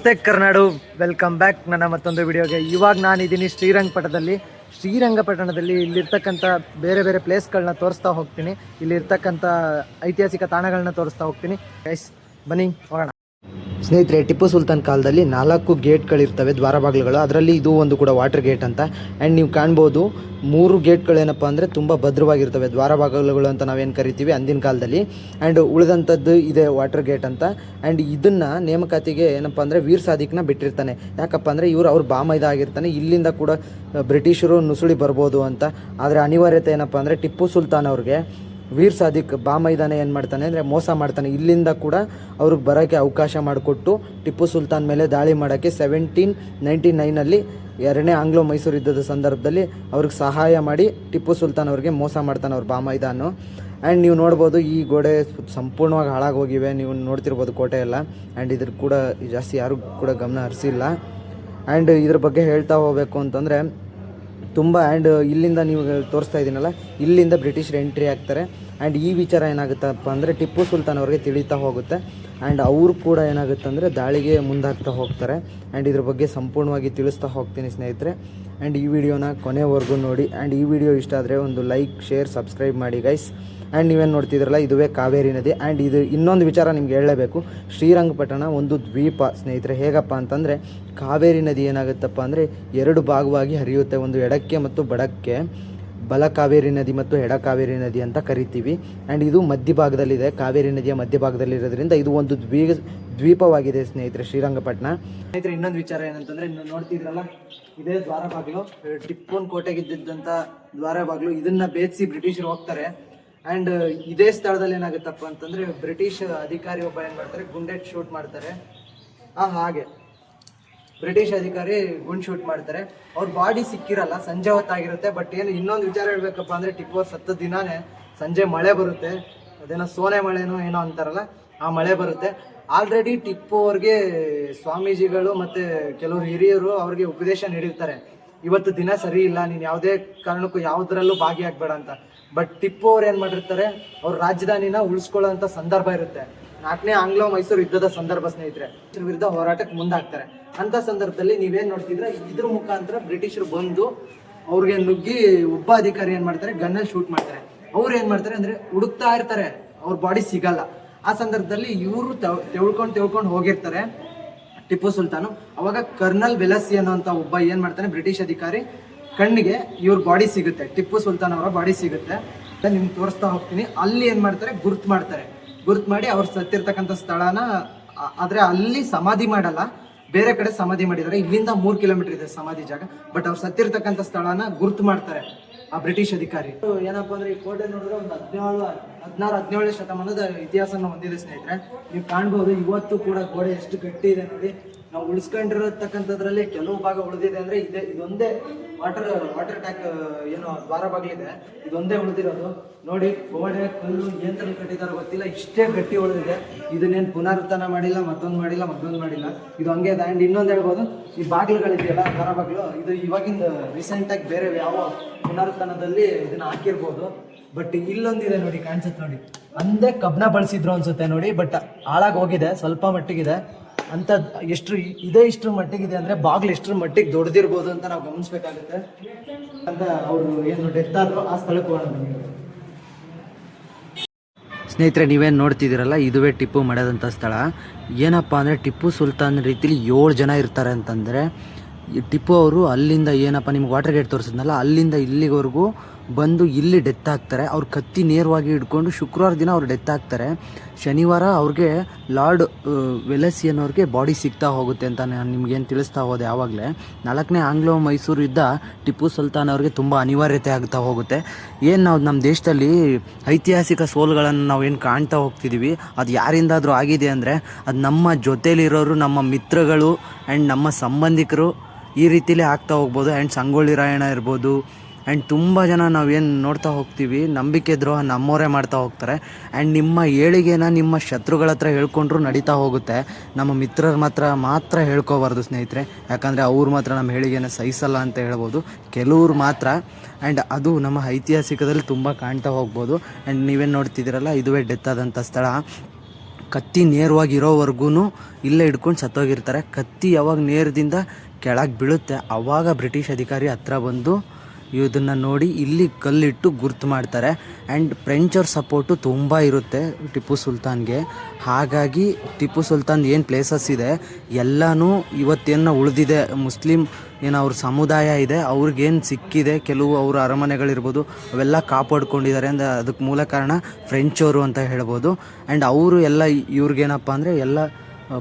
ನಮಸ್ತೆ Karnadu. Welcome back ನನ್ನ ಮತ್ತೊಂದು ವಿಡಿಯೋಗೆ ಇವಾಗ ನಾನಿದ್ದೀನಿ ಶ್ರೀರಂಗಪಟ್ಟಣದಲ್ಲಿ. ಶ್ರೀರಂಗಪಟ್ಟಣದಲ್ಲಿ ಇಲ್ಲಿರ್ತಕ್ಕಂಥ ಬೇರೆ ಬೇರೆ ಪ್ಲೇಸ್ಗಳನ್ನ ತೋರಿಸ್ತಾ ಹೋಗ್ತೀನಿ. ಇಲ್ಲಿರ್ತಕ್ಕಂಥ ಐತಿಹಾಸಿಕ ತಾಣಗಳನ್ನ ತೋರಿಸ್ತಾ ಹೋಗ್ತೀನಿ. ಗೈಸ್ ಬನ್ನಿ ಹೋಗೋಣ. ಸ್ನೇಹಿತರೆ, ಟಿಪ್ಪು ಸುಲ್ತಾನ್ ಕಾಲದಲ್ಲಿ ನಾಲ್ಕು ಗೇಟ್ಗಳಿರ್ತವೆ ದ್ವಾರ ಬಾಗಿಲುಗಳು ಅದರಲ್ಲಿ ಇದು ಒಂದು ಕೂಡ ವಾಟರ್ ಗೇಟ್ ಅಂತ. ಆ್ಯಂಡ್ ನೀವು ಕಾಣ್ಬೋದು, ಮೂರು ಗೇಟ್ಗಳೇನಪ್ಪ ಅಂದರೆ ತುಂಬ ಭದ್ರವಾಗಿರ್ತವೆ. ದ್ವಾರ ಬಾಗಿಲುಗಳು ಅಂತ ನಾವೇನು ಕರಿತೀವಿ ಅಂದಿನ ಕಾಲದಲ್ಲಿ. ಆ್ಯಂಡ್ ಉಳಿದಂಥದ್ದು ಇದೆ ವಾಟರ್ ಗೇಟ್ ಅಂತ. ಆ್ಯಂಡ್ ಇದನ್ನು ನೇಮಕಾತಿಗೆ ಏನಪ್ಪ ಅಂದರೆ ವೀರ್ ಸಾದಿಕ್ನ ಬಿಟ್ಟಿರ್ತಾನೆ. ಯಾಕಪ್ಪ ಅಂದರೆ ಇವರು ಅವ್ರ ಬಾಮ ಇದಾಗಿರ್ತಾನೆ. ಇಲ್ಲಿಂದ ಕೂಡ ಬ್ರಿಟಿಷರು ನುಸುಳಿ ಬರ್ಬೋದು ಅಂತ. ಆದರೆ ಅನಿವಾರ್ಯತೆ ಏನಪ್ಪ ಅಂದರೆ ಟಿಪ್ಪು ಸುಲ್ತಾನ್ ಅವ್ರಿಗೆ ವೀರ್ ಸಾದಿಕ್ ಬಾ ಮೈದಾನ ಏನು ಮಾಡ್ತಾನೆ ಅಂದರೆ ಮೋಸ ಮಾಡ್ತಾನೆ. ಇಲ್ಲಿಂದ ಕೂಡ ಅವ್ರಿಗೆ ಬರೋಕ್ಕೆ ಅವಕಾಶ ಮಾಡಿಕೊಟ್ಟು ಟಿಪ್ಪು ಸುಲ್ತಾನ್ ಮೇಲೆ ದಾಳಿ ಮಾಡೋಕ್ಕೆ ಸೆವೆಂಟೀನ್ ನೈಂಟಿ ನೈನಲ್ಲಿ ಎರಡನೇ ಆಂಗ್ಲೋ ಮೈಸೂರು ಯುದ್ಧದ ಸಂದರ್ಭದಲ್ಲಿ ಅವ್ರಿಗೆ ಸಹಾಯ ಮಾಡಿ ಟಿಪ್ಪು ಸುಲ್ತಾನ್ ಅವ್ರಿಗೆ ಮೋಸ ಮಾಡ್ತಾನೆ ಅವ್ರ ಬಾ ಮೈದಾನು. ಆ್ಯಂಡ್ ನೀವು ನೋಡ್ಬೋದು ಈ ಗೋಡೆ ಸಂಪೂರ್ಣವಾಗಿ ಹಾಳಾಗೋಗಿವೆ. ನೀವು ನೋಡ್ತಿರ್ಬೋದು ಕೋಟೆ ಎಲ್ಲ. ಆ್ಯಂಡ್ ಇದ್ರ ಕೂಡ ಜಾಸ್ತಿ ಯಾರು ಕೂಡ ಗಮನ ಹರಿಸಿಲ್ಲ. ಆ್ಯಂಡ್ ಇದ್ರ ಬಗ್ಗೆ ಹೇಳ್ತಾ ಹೋಗಬೇಕು ಅಂತಂದರೆ ತುಂಬ ಆ್ಯಂಡ್ ಇಲ್ಲಿಂದ ನೀವು ತೋರಿಸ್ತಾ ಇದ್ದೀನಲ್ಲ, ಇಲ್ಲಿಂದ ಬ್ರಿಟಿಷರು ಎಂಟ್ರಿ ಆಗ್ತಾರೆ. ಆ್ಯಂಡ್ ಈ ವಿಚಾರ ಏನಾಗುತ್ತಪ್ಪ ಅಂದರೆ, ಟಿಪ್ಪು ಸುಲ್ತಾನ್ ಅವ್ರಿಗೆ ತಿಳಿತಾ ಹೋಗುತ್ತೆ. ಆ್ಯಂಡ್ ಅವರು ಕೂಡ ಏನಾಗುತ್ತೆ ಅಂದರೆ, ದಾಳಿಗೆ ಮುಂದಾಗ್ತಾ ಹೋಗ್ತಾರೆ. ಆ್ಯಂಡ್ ಇದ್ರ ಬಗ್ಗೆ ಸಂಪೂರ್ಣವಾಗಿ ತಿಳಿಸ್ತಾ ಹೋಗ್ತೀನಿ ಸ್ನೇಹಿತರೆ. ಆ್ಯಂಡ್ ಈ ವಿಡಿಯೋನ ಕೊನೆವರೆಗೂ ನೋಡಿ. ಆ್ಯಂಡ್ ಈ ವಿಡಿಯೋ ಇಷ್ಟ ಆದರೆ ಒಂದು ಲೈಕ್, ಶೇರ್, ಸಬ್ಸ್ಕ್ರೈಬ್ ಮಾಡಿ ಗೈಸ್ ಆ್ಯಂಡ್ ನೀವೇನು ನೋಡ್ತಿದ್ರಲ್ಲ, ಇದುವೇ ಕಾವೇರಿ ನದಿ. ಆ್ಯಂಡ್ ಇದು ಇನ್ನೊಂದು ವಿಚಾರ ನಿಮ್ಗೆ ಹೇಳಲೇಬೇಕು. ಶ್ರೀರಂಗಪಟ್ಟಣ ಒಂದು ದ್ವೀಪ, ಸ್ನೇಹಿತರೆ, ಹೇಗಪ್ಪ ಅಂತಂದರೆ, ಕಾವೇರಿ ನದಿ ಏನಾಗುತ್ತಪ್ಪ ಅಂದರೆ, ಎರಡು ಭಾಗವಾಗಿ ಹರಿಯುತ್ತೆ. ಒಂದು ಎಡಕ್ಕೆ ಮತ್ತು ಬಡಕ್ಕೆ. ಬಲ ಕಾವೇರಿ ನದಿ ಮತ್ತು ಎಡ ಕಾವೇರಿ ನದಿ ಅಂತ ಕರಿತೀವಿ. ಆ್ಯಂಡ್ ಇದು ಮಧ್ಯಭಾಗದಲ್ಲಿದೆ. ಕಾವೇರಿ ನದಿಯ ಮಧ್ಯಭಾಗದಲ್ಲಿರೋದ್ರಿಂದ ಇದು ಒಂದು ದ್ವೀ, ದ್ವೀಪವಾಗಿದೆ, ಸ್ನೇಹಿತರೆ, ಶ್ರೀರಂಗಪಟ್ಟಣ. ಸ್ನೇಹಿತರೆ, ಇನ್ನೊಂದು ವಿಚಾರ ಏನಂತಂದರೆ ನೋಡ್ತಿದ್ರಲ್ಲ, ಇದೇ ದ್ವಾರ ಬಾಗಿಲು ಟಿಪ್ಪುನ್ ಕೋಟೆಗಿದ್ದಂಥ ದ್ವಾರ ಬಾಗಿಲು ಇದನ್ನು ಬೇಯಿಸಿ ಬ್ರಿಟಿಷರು ಹೋಗ್ತಾರೆ. ಆ್ಯಂಡ್ ಇದೇ ಸ್ಥಳದಲ್ಲಿ ಏನಾಗುತ್ತಪ್ಪ ಅಂತಂದ್ರೆ ಬ್ರಿಟಿಷ್ ಅಧಿಕಾರಿ ಒಬ್ಬ ಏನು ಮಾಡ್ತಾರೆ ಗುಂಡೆಟ್ ಶೂಟ್ ಮಾಡ್ತಾರೆ. ಆ, ಹಾಗೆ. ಬ್ರಿಟಿಷ್ ಅಧಿಕಾರಿ ಗುಂಡ್ ಶೂಟ್ ಮಾಡ್ತಾರೆ. ಅವ್ರ ಬಾಡಿ ಸಿಕ್ಕಿರಲ್ಲ, ಸಂಜೆ ಹೊತ್ತಾಗಿರುತ್ತೆ ಬಟ್ ಏನು, ಇನ್ನೊಂದು ವಿಚಾರ ಹೇಳ್ಬೇಕಪ್ಪ ಅಂದ್ರೆ ಟಿಪ್ಪು ಸತ್ತ ದಿನಾನೇ ಸಂಜೆ ಮಳೆ ಬರುತ್ತೆ. ಅದೇನೋ ಸೋನೆ ಮಳೆನೋ ಏನೋ ಅಂತಾರಲ್ಲ, ಆ ಮಳೆ ಬರುತ್ತೆ. ಆಲ್ರೆಡಿ ಟಿಪ್ಪು ಅವ್ರಿಗೆ ಸ್ವಾಮೀಜಿಗಳು ಮತ್ತೆ ಕೆಲವರು ಹಿರಿಯರು ಅವ್ರಿಗೆ ಉಪದೇಶ ನೀಡಿರ್ತಾರೆ. ಇವತ್ತು ದಿನ ಸರಿ ಇಲ್ಲ, ನೀನು ಯಾವುದೇ ಕಾರಣಕ್ಕೂ ಯಾವುದರಲ್ಲೂ ಭಾಗಿಯಾಗಬೇಡ ಅಂತ. ಬಟ್ ಟಿಪ್ಪು ಅವ್ರು ಏನು ಮಾಡಿರ್ತಾರೆ, ಅವ್ರ ರಾಜಧಾನಿನ ಉಳಿಸ್ಕೊಳ್ಳೋಂಥ ಸಂದರ್ಭ ಇರುತ್ತೆ. ನಾಲ್ಕನೇ ಆಂಗ್ಲೋ ಮೈಸೂರು ಯುದ್ಧದ ಸಂದರ್ಭ ಸ್ನೇಹಿತರೆ ವಿರುದ್ಧ ಹೋರಾಟಕ್ಕೆ ಮುಂದಾಗ್ತಾರೆ. ಅಂತ ಸಂದರ್ಭದಲ್ಲಿ ನೀವೇನು ನೋಡ್ತಿದ್ರೆ ಇದ್ರ ಮುಖಾಂತರ ಬ್ರಿಟಿಷರು ಬಂದು ಅವ್ರಿಗೆ ನುಗ್ಗಿ ಒಬ್ಬ ಅಧಿಕಾರಿ ಏನು ಮಾಡ್ತಾರೆ, ಗನ್ನಲ್ಲಿ ಶೂಟ್ ಮಾಡ್ತಾರೆ. ಅವ್ರು ಏನು ಮಾಡ್ತಾರೆ ಅಂದರೆ ಹುಡುಕ್ತಾ ಇರ್ತಾರೆ, ಅವ್ರ ಬಾಡಿ ಸಿಗಲ್ಲ. ಆ ಸಂದರ್ಭದಲ್ಲಿ ಇವರು ತೆವ್ ತೆವ್ಕೊಂಡು ತೆವ್ಕೊಂಡು ಹೋಗಿರ್ತಾರೆ. ಟಿಪ್ಪು ಸುಲ್ತಾನು. ಅವಾಗ ಕರ್ನಲ್ ವೆಲಸಿ ಅನ್ನೋಂಥ ಒಬ್ಬ ಏನು ಮಾಡ್ತಾನೆ, ಬ್ರಿಟಿಷ್ ಅಧಿಕಾರಿ, ಕಣ್ಣಿಗೆ ಇವ್ರ ಬಾಡಿ ಸಿಗುತ್ತೆ. ಟಿಪ್ಪು ಸುಲ್ತಾನ್ ಅವರ ಬಾಡಿ ಸಿಗುತ್ತೆ. ನಿಮ್ಗೆ ತೋರಿಸ್ತಾ ಹೋಗ್ತೀನಿ. ಅಲ್ಲಿ ಏನು ಮಾಡ್ತಾರೆ, ಗುರ್ತು ಮಾಡ್ತಾರೆ. ಗುರ್ತ್ ಮಾಡಿ ಅವ್ರು ಸತ್ತಿರ್ತಕ್ಕಂಥ ಸ್ಥಳನ ಆದ್ರೆ ಅಲ್ಲಿ ಸಮಾಧಿ ಮಾಡಲ್ಲ. ಬೇರೆ ಕಡೆ ಸಮಾಧಿ ಮಾಡಿದ್ದಾರೆ. ಇಲ್ಲಿಂದ ಮೂರು ಕಿಲೋಮೀಟರ್ ಇದೆ ಸಮಾಧಿ ಜಾಗ. ಬಟ್ ಅವ್ರು ಸತ್ತಿರ್ತಕ್ಕಂಥ ಸ್ಥಳನ ಗುರ್ತು ಮಾಡ್ತಾರೆ. ಆ ಬ್ರಿಟಿಷ್ ಅಧಿಕಾರಿ. ಏನಪ್ಪಾ ಅಂದ್ರೆ ಈ ಕೋಟೆ ನೋಡಿದ್ರೆ ಒಂದು ಹದಿನೇಳು ಹದಿನಾರು, ಹದಿನೇಳನೇ ಶತಮಾನದ ಇತಿಹಾಸನ ಹೊಂದಿದೆ ಸ್ನೇಹಿತರೆ. ನೀವು ಕಾಣ್ಬೋದು ಇವತ್ತು ಕೂಡ ಗೋಡೆ ಎಷ್ಟು ಗಟ್ಟಿ ಇದೆ ನೋಡಿ. ನಾವು ಉಳಿಸ್ಕೊಂಡಿರತಕ್ಕಂಥದ್ರಲ್ಲಿ ಕೆಲವು ಭಾಗ ಉಳಿದಿದೆ ಅಂದ್ರೆ ಇದೆ, ಇದೊಂದೇ ವಾಟರ್ ವಾಟರ್ ಟ್ಯಾಕ್ ಏನು ದ್ವಾರ ಬಾಗಿಲಿದೆ. ಇದೊಂದೇ ಉಳಿದಿರೋದು. ನೋಡಿ, ಗೋಡೆ, ಕಲ್ಲು ಏನು ಕಟ್ಟಿದಾರೋ ಗೊತ್ತಿಲ್ಲ. ಇಷ್ಟೇ ಗಟ್ಟಿ ಉಳಿದಿದೆ. ಇದನ್ನೇನು ಪುನರುತ್ಥಾನ ಮಾಡಿಲ್ಲ, ಮತ್ತೊಂದು ಮಾಡಿಲ್ಲ ಮತ್ತೊಂದು ಮಾಡಿಲ್ಲ. ಇದು ಹಂಗೆ ಇದೆ. ಆ್ಯಂಡ್ ಇನ್ನೊಂದು ಹೇಳ್ಬೋದು, ಈ ಬಾಗಿಲುಗಳಿದೆಯಲ್ಲ, ದ್ವಾರ ಬಾಗಿಲು, ಇದು ಇವಾಗಿಂದ ರೀಸೆಂಟಾಗಿ ಬೇರೆ ಯಾವ ಪುನರುತ್ಥಾನದಲ್ಲಿ ಇದನ್ನ ಹಾಕಿರ್ಬೋದು. ಬಟ್ ಇಲ್ಲೊಂದಿದೆ ನೋಡಿ, ಕಾಣಿಸುತ್ತೆ ನೋಡಿ. ಅಂದೇ ಕಬ್ಬನ ಬಳಸಿದ್ರು ಅನ್ಸುತ್ತೆ ನೋಡಿ ಬಟ್ ಹಾಳಾಗಿ ಹೋಗಿದೆ, ಸ್ವಲ್ಪ ಮಟ್ಟಿಗಿದೆ. ಅಂತ ಎಷ್ಟು ಇದೇ ಇಷ್ಟರ ಮಟ್ಟಿಗೆ ಇದೆ ಅಂದ್ರೆ ಬಾಗ್ಲು ಎಷ್ಟರ ಮಟ್ಟಿಗೆ ದೊಡ್ಡದಿರ್ಬೋದು ಅಂತ ನಾವು ಗಮನಿಸ್ಬೇಕಾಗುತ್ತೆ ಅಂತ ಅವರು ಏನು ಡೆತ್ ಆ ಸ್ಥಳಕ್ಕೆ ಹೋಗೋಣ. ಸ್ನೇಹಿತರೆ, ನೀವೇನು ನೋಡ್ತಿದ್ದೀರಲ್ಲ, ಇದುವೇ ಟಿಪ್ಪು ಮಾಡೋದಂಥ ಸ್ಥಳ ಏನಪ್ಪ ಅಂದರೆ ಟಿಪ್ಪು ಸುಲ್ತಾನ್ ರೀತಿಲಿ ಏಳು ಜನ ಇರ್ತಾರೆ ಅಂತಂದರೆ ಟಿಪ್ಪು ಅವರು ಅಲ್ಲಿಂದ ಏನಪ್ಪ ನಿಮ್ಗೆ ವಾಟರ್ ಗೇಟ್ ತೋರಿಸಿದ್ನಲ್ಲ, ಅಲ್ಲಿಂದ ಇಲ್ಲಿವರೆಗೂ ಬಂದು ಇಲ್ಲಿ ಡೆತ್ ಆಗ್ತಾರೆ. ಅವ್ರು ಕತ್ತಿ ನೇರವಾಗಿ ಹಿಡ್ಕೊಂಡು ಶುಕ್ರವಾರ ದಿನ ಅವ್ರು ಡೆತ್ ಆಗ್ತಾರೆ. ಶನಿವಾರ ಅವ್ರಿಗೆ ಲಾರ್ಡ್ ವೆಲಸಿ ಅನ್ನೋರಿಗೆ ಬಾಡಿ ಸಿಗ್ತಾ ಹೋಗುತ್ತೆ ಅಂತ ನಾನು ನಿಮಗೇನು ತಿಳಿಸ್ತಾ ಹೋದೆ ಆವಾಗಲೇ. ನಾಲ್ಕನೇ ಆಂಗ್ಲೋ ಮೈಸೂರು ಯುದ್ಧ ಟಿಪ್ಪು ಸುಲ್ತಾನ್ ಅವ್ರಿಗೆ ತುಂಬ ಅನಿವಾರ್ಯತೆ ಆಗ್ತಾ ಹೋಗುತ್ತೆ. ಏನು ನಾವು ನಮ್ಮ ದೇಶದಲ್ಲಿ ಐತಿಹಾಸಿಕ ಸೋಲ್ಗಳನ್ನು ನಾವು ಏನು ಕಾಣ್ತಾ ಹೋಗ್ತಿದ್ದೀವಿ ಅದು ಯಾರಿಂದಾದರೂ ಆಗಿದೆ ಅಂದರೆ ಅದು ನಮ್ಮ ಜೊತೇಲಿರೋರು, ನಮ್ಮ ಮಿತ್ರಗಳು ಆ್ಯಂಡ್ ನಮ್ಮ ಸಂಬಂಧಿಕರು ಈ ರೀತಿಲೇ ಆಗ್ತಾ ಹೋಗ್ಬೋದು. ಆ್ಯಂಡ್ ಸಂಗೊಳ್ಳಿ ರಾಯಣ್ಣ ಇರ್ಬೋದು ಆ್ಯಂಡ್ ತುಂಬ ಜನ ನಾವೇನು ನೋಡ್ತಾ ಹೋಗ್ತೀವಿ, ನಂಬಿಕೆ ದ್ರೋಹ ನಮ್ಮವರೇ ಮಾಡ್ತಾ ಹೋಗ್ತಾರೆ. ಆ್ಯಂಡ್ ನಿಮ್ಮ ಏಳಿಗೆನ ನಿಮ್ಮ ಶತ್ರುಗಳ ಹತ್ರ ಹೇಳ್ಕೊಂಡ್ರು ನಡೀತಾ ಹೋಗುತ್ತೆ. ನಮ್ಮ ಮಿತ್ರರ ಮಾತ್ರ ಮಾತ್ರ ಹೇಳ್ಕೋಬಾರ್ದು ಸ್ನೇಹಿತರೆ. ಯಾಕಂದರೆ ಅವ್ರು ಮಾತ್ರ ನಮ್ಮ ಏಳಿಗೆನ ಸಹಿಸಲ್ಲ ಅಂತ ಹೇಳ್ಬೋದು. ಕೆಲವ್ರು ಮಾತ್ರ. ಆ್ಯಂಡ್ ಅದು ನಮ್ಮ ಐತಿಹಾಸಿಕದಲ್ಲಿ ತುಂಬ ಕಾಣ್ತಾ ಹೋಗ್ಬೋದು. ಆ್ಯಂಡ್ ನೀವೇನು ನೋಡ್ತಿದ್ದೀರಲ್ಲ, ಇದುವೇ ಡೆತ್ ಆದಂಥ ಸ್ಥಳ. ಕತ್ತಿ ನೇರವಾಗಿ ನೇರವಾಗಿರೋವರೆಗೂ ಇಲ್ಲೇ ಹಿಡ್ಕೊಂಡು ಸತ್ತೋಗಿರ್ತಾರೆ. ಕತ್ತಿ ಯಾವಾಗ ನೇರದಿಂದ ಕೆಳಗೆ ಬೀಳುತ್ತೆ ಆವಾಗ ಬ್ರಿಟಿಷ್ ಅಧಿಕಾರಿ ಹತ್ರ ಬಂದು ಇದನ್ನು ನೋಡಿ ಇಲ್ಲಿ ಕಲ್ಲಿಟ್ಟು ಗುರ್ತು ಮಾಡ್ತಾರೆ. ಆ್ಯಂಡ್ ಫ್ರೆಂಚರ್ ಸಪೋರ್ಟು ತುಂಬ ಇರುತ್ತೆ ಟಿಪ್ಪು ಸುಲ್ತಾನ್ಗೆ. ಹಾಗಾಗಿ ಟಿಪ್ಪು ಸುಲ್ತಾನ್ ಏನು ಪ್ಲೇಸಸ್ ಇದೆ? ಎಲ್ಲನೂ ಇವತ್ತೇನು ಉಳಿದಿದೆ. ಮುಸ್ಲಿಂ ಏನು ಅವ್ರ ಸಮುದಾಯ ಇದೆ, ಅವ್ರಿಗೇನು ಸಿಕ್ಕಿದೆ, ಕೆಲವು ಅವ್ರ ಅರಮನೆಗಳಿರ್ಬೋದು, ಅವೆಲ್ಲ ಕಾಪಾಡ್ಕೊಂಡಿದ್ದಾರೆ ಅಂದರೆ ಅದಕ್ಕೆ ಮೂಲ ಕಾರಣ ಫ್ರೆಂಚವರು ಅಂತ ಹೇಳ್ಬೋದು. ಆ್ಯಂಡ್ ಅವರು ಎಲ್ಲ ಇವ್ರಿಗೇನಪ್ಪ ಅಂದರೆ ಎಲ್ಲ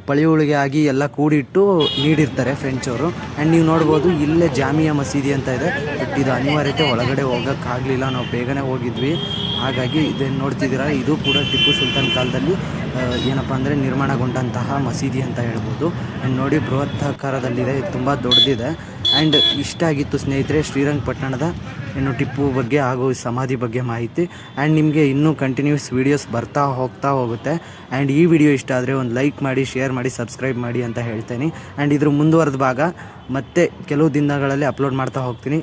ಪಳಿಯುಳಿಗೆ ಆಗಿ ಎಲ್ಲ ಕೂಡಿಟ್ಟು ನೀಡಿರ್ತಾರೆ ಫ್ರೆಂಚವರು ಆ್ಯಂಡ್ ನೀವು ನೋಡ್ಬೋದು ಇಲ್ಲೇ ಜಾಮಿಯಾ ಮಸೀದಿ ಅಂತ ಇದೆ. ಬಟ್ ಇದು ಅನಿವಾರ್ಯತೆ ಒಳಗಡೆ ಹೋಗೋಕ್ಕಾಗಲಿಲ್ಲ. ನಾವು ಬೇಗನೆ ಹೋಗಿದ್ವಿ. ಹಾಗಾಗಿ ಇದನ್ನು ನೋಡ್ತಿದ್ದೀರಾ? ಇದು ಕೂಡ ಟಿಪ್ಪು ಸುಲ್ತಾನ್ ಕಾಲದಲ್ಲಿ ಏನಪ್ಪ ಅಂದರೆ ನಿರ್ಮಾಣಗೊಂಡಂತಹ ಮಸೀದಿ ಅಂತ ಹೇಳ್ಬೋದು. ಆ್ಯಂಡ್ ನೋಡಿ ಬೃಹತ್ತಾಕಾರದಲ್ಲಿದೆ. ಇದು ತುಂಬ ದೊಡ್ಡದಿದೆ. ಆ್ಯಂಡ್ ಇಷ್ಟ ಆಗಿತ್ತು ಸ್ನೇಹಿತರೆ, ಶ್ರೀರಂಗಪಟ್ಟಣದ ಏನು ಟಿಪ್ಪು ಬಗ್ಗೆ ಹಾಗೂ ಸಮಾಧಿ ಬಗ್ಗೆ ಮಾಹಿತಿ. ಆ್ಯಂಡ್ ನಿಮಗೆ ಇನ್ನೂ ಕಂಟಿನ್ಯೂಸ್ ವೀಡಿಯೋಸ್ ಬರ್ತಾ ಹೋಗ್ತಾ ಹೋಗುತ್ತೆ. ಆ್ಯಂಡ್ ಈ ವಿಡಿಯೋ ಇಷ್ಟ ಆದರೆ ಒಂದು ಲೈಕ್ ಮಾಡಿ ಶೇರ್ ಮಾಡಿ ಸಬ್ಸ್ಕ್ರೈಬ್ ಮಾಡಿ ಅಂತ ಹೇಳ್ತೇನೆ. ಆ್ಯಂಡ್ ಇದ್ರ ಮುಂದುವರೆದ ಭಾಗ ಮತ್ತೆ ಕೆಲವು ದಿನಗಳಲ್ಲಿ ಅಪ್ಲೋಡ್ ಮಾಡ್ತಾ ಹೋಗ್ತೀನಿ.